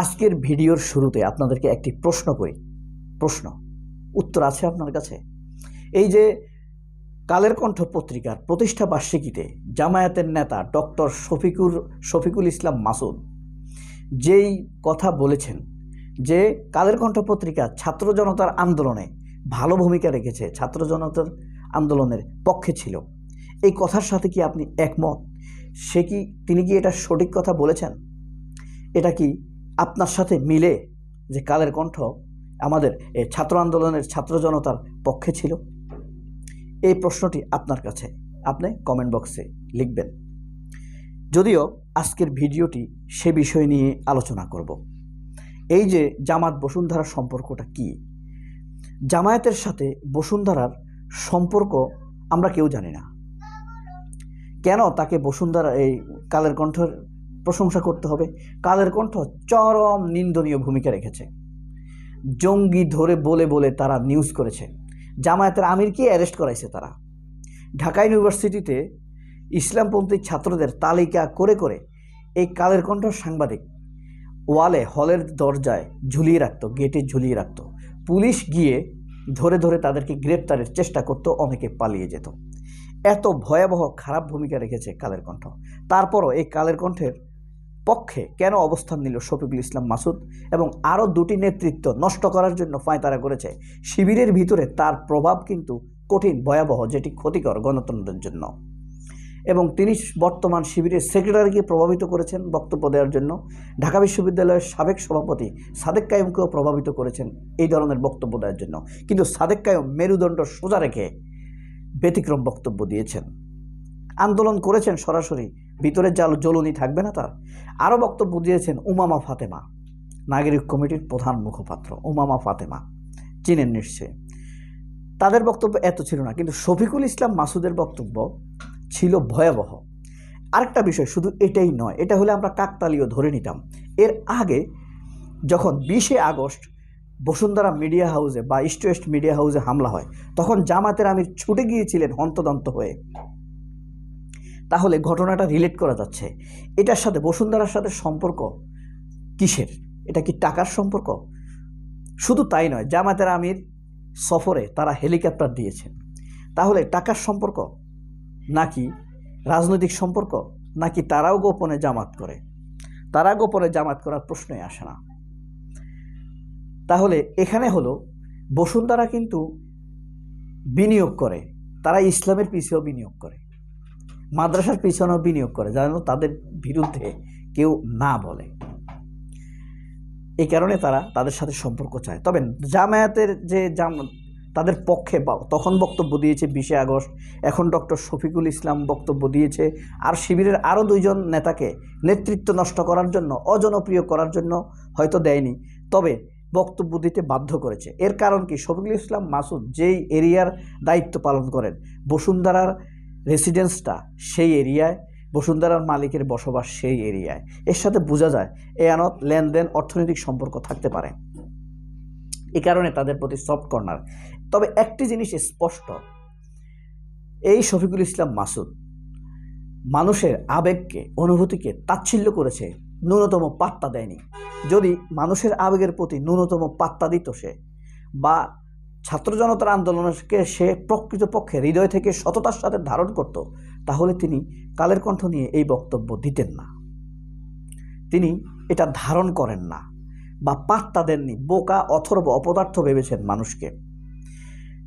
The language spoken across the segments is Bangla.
আজকের ভিডিওর শুরুতে আপনাদেরকে একটি প্রশ্ন করি। প্রশ্ন, উত্তর আছে আপনার কাছে? এই যে কালের কণ্ঠ পত্রিকার প্রতিষ্ঠা বার্ষিকীতে জামায়াতের নেতা ডক্টর শফিকুর, শফিকুল ইসলাম মাসুদ যেই কথা বলেছেন যে কালের কণ্ঠ পত্রিকা ছাত্র জনতার আন্দোলনে ভালো ভূমিকা রেখেছে, ছাত্র জনতার আন্দোলনের পক্ষে ছিল। এই কথার সাথে কি আপনি একমত? সে কি, তিনি কি এটা সঠিক কথা বলেছেন? এটা কি আপনার সাথে মিলে যে কালের কণ্ঠ আমাদের এই ছাত্র আন্দোলনের ছাত্র জনতার পক্ষে ছিল, এই প্রশ্নটি আপনার কাছে আপনি কমেন্ট বক্সে লিখবেন। যদিও আজকের ভিডিওটি সে বিষয় নিয়ে আলোচনা করব। এই যে জামাত বসুন্ধরার সম্পর্কটা কি? জামায়াতের সাথে বসুন্ধরার সম্পর্ক আমরা কেউ জানি না। কেন তাকে বসুন্ধরা এই কালের কণ্ঠের প্রশংসা করতে হবে। কালের কণ্ঠ চরম নিন্দনীয় ভূমিকা রেখেছে। জঙ্গি ধরে বলে বলে তারা নিউজ করেছে। জামায়াতের আমিরকে অ্যারেস্ট করাইছে তারা। ঢাকা ইউনিভার্সিটিতে ইসলামপন্থী ছাত্রদের তালিকা করে করে এই কালের কণ্ঠ সাংবাদিক ওয়ালে হলের দরজায় ঝুলিয়ে রাখত, গেটে ঝুলিয়ে রাখত। পুলিশ গিয়ে ধরে ধরে তাদেরকে গ্রেপ্তারের চেষ্টা করত, অনেকে পালিয়ে যেত। এত ভয়াবহ খারাপ ভূমিকা রেখেছে কালের কণ্ঠ। তারপরও এই কালের কণ্ঠের পক্ষে কেন অবস্থান নিল শফিকুল ইসলাম মাসুদ এবং আরও দুটি নেতৃত্ব নষ্ট করার জন্য ফায়তারা করেছে? শিবিরের ভিতরে তার প্রভাব কিন্তু কঠিন, ভয়াবহ, যেটি ক্ষতিকর গণতন্ত্রের জন্য। এবং তিনি বর্তমান শিবিরের সেক্রেটারিকে প্রভাবিত করেছেন বক্তব্য দেওয়ার জন্য। ঢাকা বিশ্ববিদ্যালয়ের সাবেক সভাপতি সাদেক কায়ুমকেও প্রভাবিত করেছেন এই ধরনের বক্তব্য দেওয়ার জন্য। কিন্তু সাদেক কায়ুম মেরুদণ্ড সোজা রেখে ব্যতিক্রম বক্তব্য দিয়েছেন। আন্দোলন করেছেন সরাসরি ভিতরে জাল জ্বলনি থাকবে না তার। আরও বক্তব্য দিয়েছেন উমামা ফাতেমা, নাগরিক কমিটির প্রধান মুখপাত্র উমামা ফাতেমা। চিনেন নিশ্চয় তাদের বক্তব্য এত ছিল না, কিন্তু শফিকুল ইসলাম মাসুদের বক্তব্য ছিল ভয়াবহ। আরেকটা বিষয়, শুধু এটাই নয়, এটা হলে আমরা কাকতালীয় ধরে নিতাম। এর আগে যখন বিশে আগস্ট বসুন্ধরা মিডিয়া হাউসে বা ইস্ট ওয়েস্ট মিডিয়া হাউসে হামলা হয়, তখন জামাতের আমির ছুটে গিয়েছিলেন হন্তদন্ত হয়ে। তাহলে ঘটনাটা রিলেট করা যাচ্ছে। এটার সাথে বসুন্ধরার সাথে সম্পর্ক কিসের? এটা কি টাকার সম্পর্ক? শুধু তাই নয় জামাতের আমির সফরে তারা হেলিকপ্টার দিয়েছেন। তাহলে টাকার সম্পর্ক নাকি রাজনৈতিক সম্পর্ক নাকি তারাও গোপনে জামাত করে? তারা গোপনে জামাত করার প্রশ্নই আসে না। তাহলে এখানে হলো, বসুন্ধরা কিন্তু বিনিয়োগ করে, তারা ইসলামের পিছেও বিনিয়োগ করে। মাদ্রাসার পিছনেও বিনিয়োগ করে যেন তাদের বিরুদ্ধে কেউ না বলে। এই কারণে তারা তাদের সাথে সম্পর্ক চায়। তবে জামায়াতের যে জাম, তাদের পক্ষে তখন বক্তব্য দিয়েছে বিশে আগস্ট। এখন ডক্টর শফিকুল ইসলাম বক্তব্য দিয়েছে। আর শিবিরের আরও দুইজন নেতাকে নেতৃত্ব নষ্ট করার জন্য, অজনপ্রিয় করার জন্য হয়তো দেয়নি। তবে বক্তব্য দিতে বাধ্য করেছে। এর কারণ কি? শফিকুল ইসলাম মাসুদ যেই এরিয়ার দায়িত্ব পালন করেন, বসুন্ধরার রেসিডেন্সটা সেই এরিয়ায়, বসুন্ধরার মালিকের বসবাস সেই এরিয়ায়। এর সাথে বোঝা যায়, এ আনত লেনদেন অর্থনৈতিক সম্পর্ক থাকতে পারে। এ কারণে তাদের প্রতি সফট কর্নার তবে একটি জিনিস স্পষ্ট, এই শফিকুল ইসলাম মাসুদ মানুষের আবেগকে, অনুভূতিকে তাচ্ছিল্য করেছে, ন্যূনতম পাত্তা দেয়নি। যদি মানুষের আবেগের প্রতি ন্যূনতম পাত্তা দিত সে, বা ছাত্র জনতার আন্দোলনকে সে প্রকৃতপক্ষে হৃদয় থেকে সততার সাথে ধারণ করত, তাহলে তিনি কালের কণ্ঠ নিয়ে এই বক্তব্য দিতেন না। তিনি এটা ধারণ করেন না বা পাত্তা দেননি, বোকা, অথর্ব, অপদার্থ ভেবেছেন মানুষকে।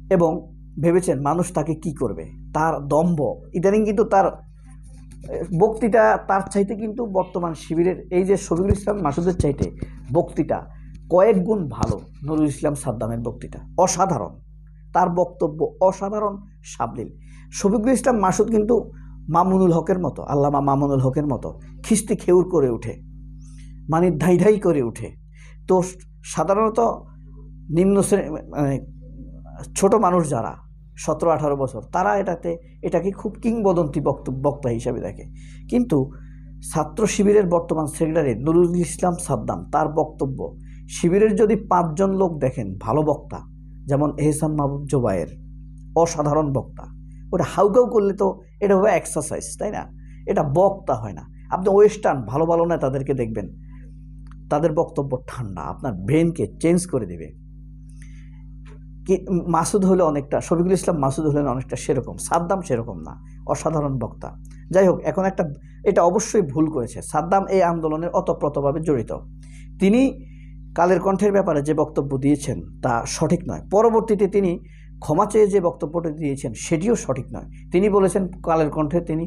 এবং ভেবেছেন মানুষ তাকে কি করবে? তার দম্ভ। ইদানিং কিন্তু তার বক্তৃতা, তার চাইতে কিন্তু বর্তমান শিবিরের এই যে শফিকুল ইসলাম মাসুদের চাইতে বক্তৃতা কয়েক গুণ ভালো নুরুল ইসলাম সাদ্দামের বক্তৃতা। অসাধারণ। তার বক্তব্য অসাধারণ, সাবলীল। শফিকুল ইসলাম মাসুদ কিন্তু মামুনুল হকের মতো, আল্লামা মামুনুল হকের মতো খিস্তি খেউর করে ওঠে মানে ধাই ধাই করে ওঠে তো সাধারণত নিম্ন শ্রেণি মানে ছোটো মানুষ যারা, সতেরো আঠারো বছর, তারা এটাতে, এটাকে খুব কিংবদন্তি বক্তব্য বক্তা হিসাবে দেখে। কিন্তু ছাত্র শিবিরের বর্তমান সেক্রেটারি নুরুল ইসলাম সাদ্দাম, তার বক্তব্য শিবিরের যদি পাঁচজন লোক দেখেন, ভালো বক্তা, যেমন এহসান মাহবুব জোবায়ের, অসাধারণ বক্তা। ওটা হাউকাউ করলে তো এটা হবে এক্সারসাইজ তাই না? এটা বক্তা হয় না। আপনি ওয়েস্টার্ন, ভালো ভালো না তাদেরকে দেখবেন, তাদের বক্তব্য ঠান্ডা, আপনার ব্রেনকে চেঞ্জ করে দেবে। কি, মাসুদ হলে অনেকটা, শফিকুল ইসলাম মাসুদ হলেন অনেকটা সেরকম, সাদ্দাম সেরকম না, অসাধারণ বক্তা। যাই হোক, এখন একটা, এটা অবশ্যই ভুল করেছে, সাদ্দাম এই আন্দোলনের অতপ্রতভাবে জড়িত। তিনি কালের কণ্ঠের ব্যাপারে যে বক্তব্য দিয়েছেন তা সঠিক নয়। পরবর্তীতে তিনি ক্ষমা চেয়ে যে বক্তব্যটি দিয়েছেন সেটিও সঠিক নয়। তিনি বলেছেন কালের কণ্ঠে তিনি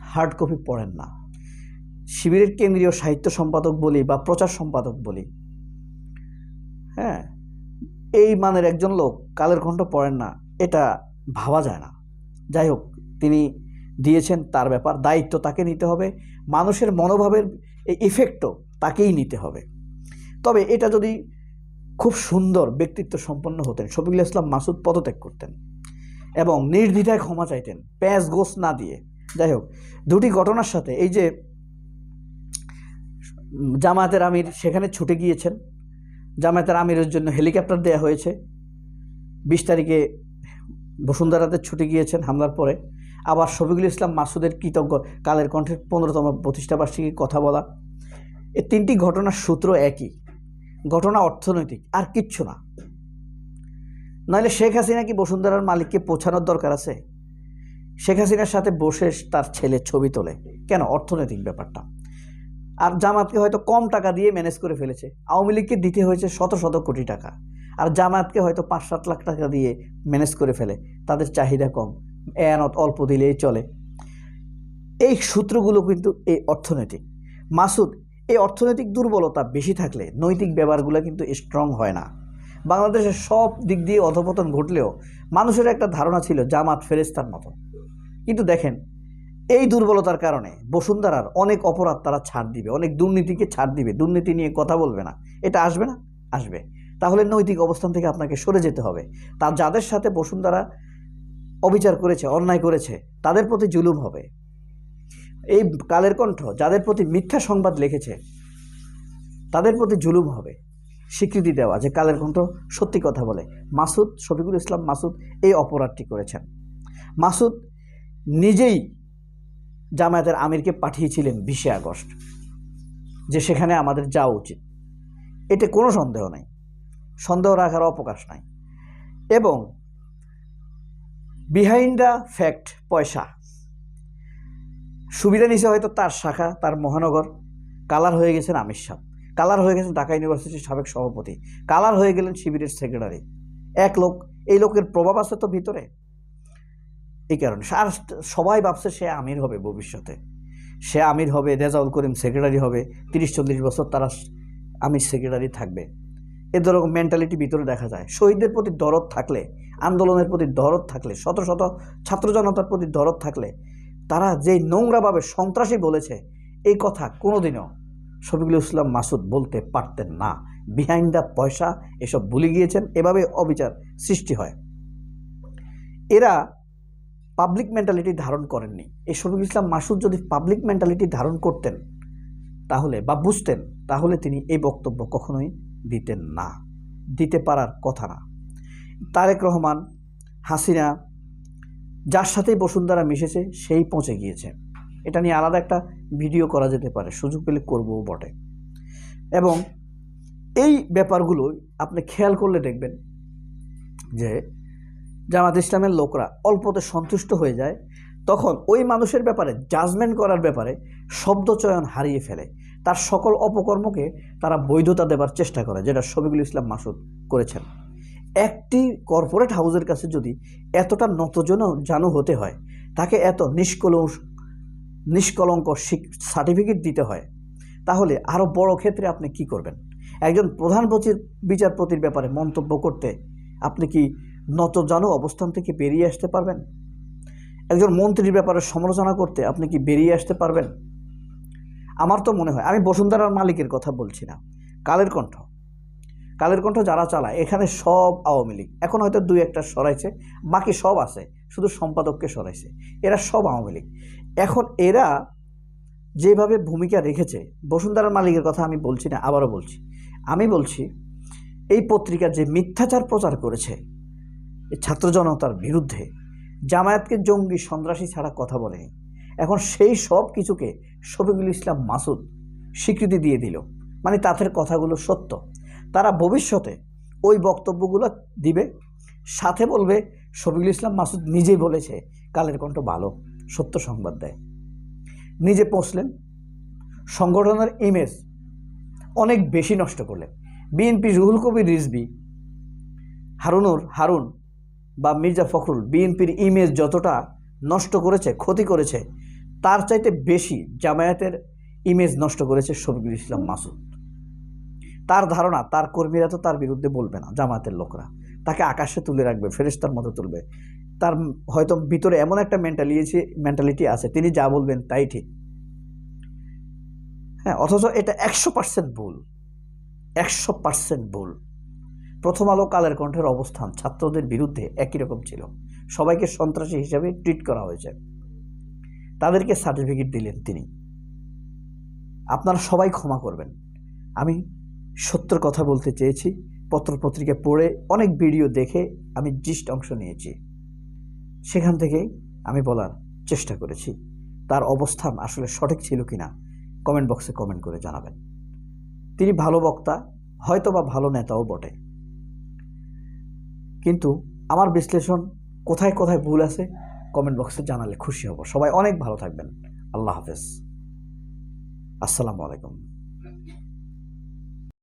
হার্ড কপি পড়েন না। শিবিরের কেন্দ্রীয় সাহিত্য সম্পাদক বলি বা প্রচার সম্পাদক বলি হ্যাঁ এই মানের একজন লোক কালের কণ্ঠ পড়েন না, এটা ভাবা যায় না। যাই হোক, তিনি দিয়েছেন তার ব্যাপার, দায়িত্ব তাকে নিতে হবে, মানুষের মনোভাবের এই ইফেক্টও তাকেই নিতে হবে। তবে এটা যদি খুব সুন্দর ব্যক্তিত্ব সম্পন্ন হতেন, শফিকুল ইসলাম মাসুদ পদত্যাগ করতেন এবং নির্দ্বিধায় ক্ষমা চাইতেন, প্যাঁচ গোস না দিয়ে। যাই হোক, দুটি ঘটনার সাথে এই যে জামায়াতের আমির সেখানে ছুটে গিয়েছেন, জামায়াতের আমিরের জন্য হেলিকপ্টার দেওয়া হয়েছে। বিশ তারিখে বসুন্ধরাতে ছুটে গিয়েছেন হামলার পরে। আবার শফিকুল ইসলাম মাসুদের কৃতজ্ঞ, কালের কণ্ঠের পনেরোতম প্রতিষ্ঠাবার্ষিকী কথা বলা। এই তিনটি ঘটনার সূত্র একই। ঘটনা অর্থনৈতিক, আর কিচ্ছু না। নইলে শেখ হাসিনা কি বসুন্ধরার মালিককে পৌঁছানোর দরকার আছে? শেখ হাসিনার সাথে বসে তার ছেলে ছবি তোলে। কেন? অর্থনৈতিক ব্যাপারটা। আর জামাতকে হয়তো কম টাকা দিয়ে ম্যানেজ করে ফেলেছে। আওয়ামী লীগকে দিতে হয়েছে শত শত কোটি টাকা। আর জামাতকে হয়তো পাঁচ সাত লাখ টাকা দিয়ে ম্যানেজ করে ফেলে। তাদের চাহিদা কম। এনত অল্প দিলেই চলে। এই সূত্রগুলো কিন্তু এই অর্থনৈতিক। মাসুদ এই অর্থনৈতিক দুর্বলতা বেশি থাকলে নৈতিক ব্যবহারগুলো কিন্তু স্ট্রং হয় না। বাংলাদেশের সব দিক দিয়ে অধপতন ঘটলেও মানুষের একটা ধারণা ছিল জামাত ফেরেস্তার মতো। কিন্তু দেখেন, এই দুর্বলতার কারণে বসুন্ধরার অনেক অপরাধ তারা ছাড় দিবে, অনেক দুর্নীতিকে ছাড় দিবে, দুর্নীতি নিয়ে কথা বলবে না। এটা আসবে না? আসবে। তাহলে নৈতিক অবস্থান থেকে আপনাকে সরে যেতে হবে। তার যাদের সাথে বসুন্ধরা অবিচার করেছে, অন্যায় করেছে, তাদের প্রতি জুলুম হবে। এই কালের কণ্ঠ যাদের প্রতি মিথ্যা সংবাদ লিখেছে, তাদের প্রতি জুলুম হবে। স্বীকৃতি দেওয়া যে কালের কণ্ঠ সত্যি কথা বলে। মাসুদ, শফিকুল ইসলাম মাসুদ এই অপরাধটি করেছেন। মাসুদ নিজেই জামায়াতের আমিরকে পাঠিয়েছিলেন বিশে আগস্ট যে সেখানে আমাদের যাওয়া উচিত। এতে কোনো সন্দেহ নেই। সন্দেহ রাখার অবকাশ নাই। এবং বিহাইন্ড দ্য ফ্যাক্ট পয়সা সুবিধা নিছে হয়তো তার শাখা, তার মহানগর। কালার হয়ে গেছেন আমির সাহ কালার হয়ে গেছেন ঢাকা ইউনিভার্সিটির সাবেক সভাপতি। কালার হয়ে গেলেন শিবিরের সেক্রেটারি। এক লোক, এই লোকের প্রভাব আছে তো ভিতরে? এই কারণে। আর সবাই ভাবছে সে আমির হবে ভবিষ্যতে। সে আমির হবে, রেজাউল করিম সেক্রেটারি হবে। তিরিশ, চল্লিশ বছর তারা আমির সেক্রেটারি থাকবে। এ ধরনের মেন্টালিটি ভিতরে দেখা যায়। শহীদদের প্রতি দরদ থাকলে, আন্দোলনের প্রতি দরদ থাকলে, শত শত ছাত্র জনতার প্রতি দরদ থাকলে তারা যে নোংরাভাবে সন্ত্রাসী বলেছে, এই কথা কোনোদিনও শফিকুল ইসলাম মাসুদ বলতে পারতেন না। বিহাইন্ড দ্য পয়সা, এসব ভুলে গিয়েছেন, এভাবে অবিচার সৃষ্টি হয়। এরা পাবলিক মেন্টালিটি ধারণ করেননি। এই শফিকুল ইসলাম মাসুদ যদি পাবলিক মেন্টালিটি ধারণ করতেন, তাহলে বা বুঝতেন, তাহলে তিনি এই বক্তব্য কখনোই দিতেন না। দিতে পারার কথা না। তারেক রহমান, হাসিনা যার সাথেই বসুন্ধরা মিশেছে, সেই পৌঁছে গিয়েছে। এটা নিয়ে আলাদা একটা ভিডিও করা যেতে পারে, সুযোগ পেলে করবও বটে। এবং এই ব্যাপারগুলো আপনি খেয়াল করলে দেখবেন যে, জামাত ইসলামের লোকরা অল্পতে সন্তুষ্ট হয়ে যায়, তখন ওই মানুষের ব্যাপারে জাজমেন্ট করার ব্যাপারে শব্দচয়ন হারিয়ে ফেলে। তার সকল অপকর্মকে তারা বৈধতা দেবার চেষ্টা করে, যেটা শফিকুল ইসলাম মাসুদ করেছেন। একটি কর্পোরেট হাউসের কাছে যদি এতটা নতজন জানু হতে হয়, তাকে এত নিষ্কলঙ্ক নিষ্কলঙ্ক সার্টিফিকেট দিতে হয়, তাহলে আরও বড় ক্ষেত্রে আপনি কি করবেন? একজন প্রধান বচির- বিচারপতির ব্যাপারে মন্তব্য করতে আপনি কি নত নতজানু অবস্থান থেকে বেরিয়ে আসতে পারবেন? একজন মন্ত্রীর ব্যাপারে সমালোচনা করতে আপনি কি বেরিয়ে আসতে পারবেন? আমার তো মনে হয়, আমি বসুন্ধরার মালিকের কথা বলছি না, কালের কণ্ঠ। কালের কণ্ঠ যারা চালায়, এখানে সব আওয়ামী লীগ। এখন হয়তো দুই একটা সরাইছে, বাকি সব আছে, শুধু সম্পাদককে সরাইছে। এরা সব আওয়ামী লীগ। এখন এরা যেভাবে ভূমিকা রেখেছে, বসুন্ধরা মালিকের কথা আমি বলছি না, আবারও বলছি। আমি বলছি, এই পত্রিকা যে মিথ্যাচার প্রচার করেছে ছাত্র জনতার বিরুদ্ধে, জামায়াতকে জঙ্গি সন্ত্রাসী ছাড়া কথা বলেনি। এখন সেই সব কিছুকে শফিকুল ইসলাম মাসুদ স্বীকৃতি দিয়ে দিল। মানে তাদের কথাগুলো সত্য। তারা ভবিষ্যতে ওই বক্তব্যগুলো দিবে। সাথে বলবে, শফিকুল ইসলাম মাসুদ নিজেই বলেছে, কালের কণ্ঠ ভালো, সত্য সংবাদ দেয়। নিজে পৌঁছলেন সংগঠনের ইমেজ অনেক বেশি নষ্ট করলেন। বিএনপি রুহুল কবির রিজবি হারুনুর হারুন বা মির্জা ফখরুল বিএনপির ইমেজ যতটা নষ্ট করেছে, ক্ষতি করেছে, তার চাইতে বেশি জামায়াতের ইমেজ নষ্ট করেছে শফিকুল ইসলাম মাসুদ। তার ধারণা, তার কর্মীরা তো তার বিরুদ্ধে বলবে না জামাতের লোকরা। তাকে আকাশে তুলে রাখবে ফেরেস্তার মতো তুলবে। তার হয়তো ভিতরে এমন একটা মেন্টালিটি মেন্টালিটি আছে, তিনি যা বলবেন তাই ঠিক। হ্যাঁ অথচ এটা একশো পার্সেন্ট ভুল। একশো পার্সেন্ট ভুল। প্রথম আলো কালের কণ্ঠের অবস্থান ছাত্রদের বিরুদ্ধে একই রকম ছিল। সবাইকে সন্ত্রাসী হিসাবে ট্রিট করা হয়েছে। তাদেরকে সার্টিফিকেট দিলেন তিনি। আপনারা সবাই ক্ষমা করবেন। আমি সত্যর কথা বলতে চেয়েছি, পত্রপত্রিকা পড়ে অনেক ভিডিও দেখে আমি জিস্ট অংশ নিয়েছি। সেখান থেকে আমি বলার চেষ্টা করেছি, তার অবস্থান আসলে সঠিক ছিল কিনা কমেন্ট বক্সে কমেন্ট করে জানাবেন। তিনি ভালো বক্তা হয়তো বা ভালো নেতাও বটে। কিন্তু আমার বিশ্লেষণ কোথায় কোথায় ভুল আছে কমেন্ট বক্সে জানালে খুশি হব। সবাই অনেক ভালো থাকবেন। আল্লাহ হাফেজ। আসসালামু আলাইকুম।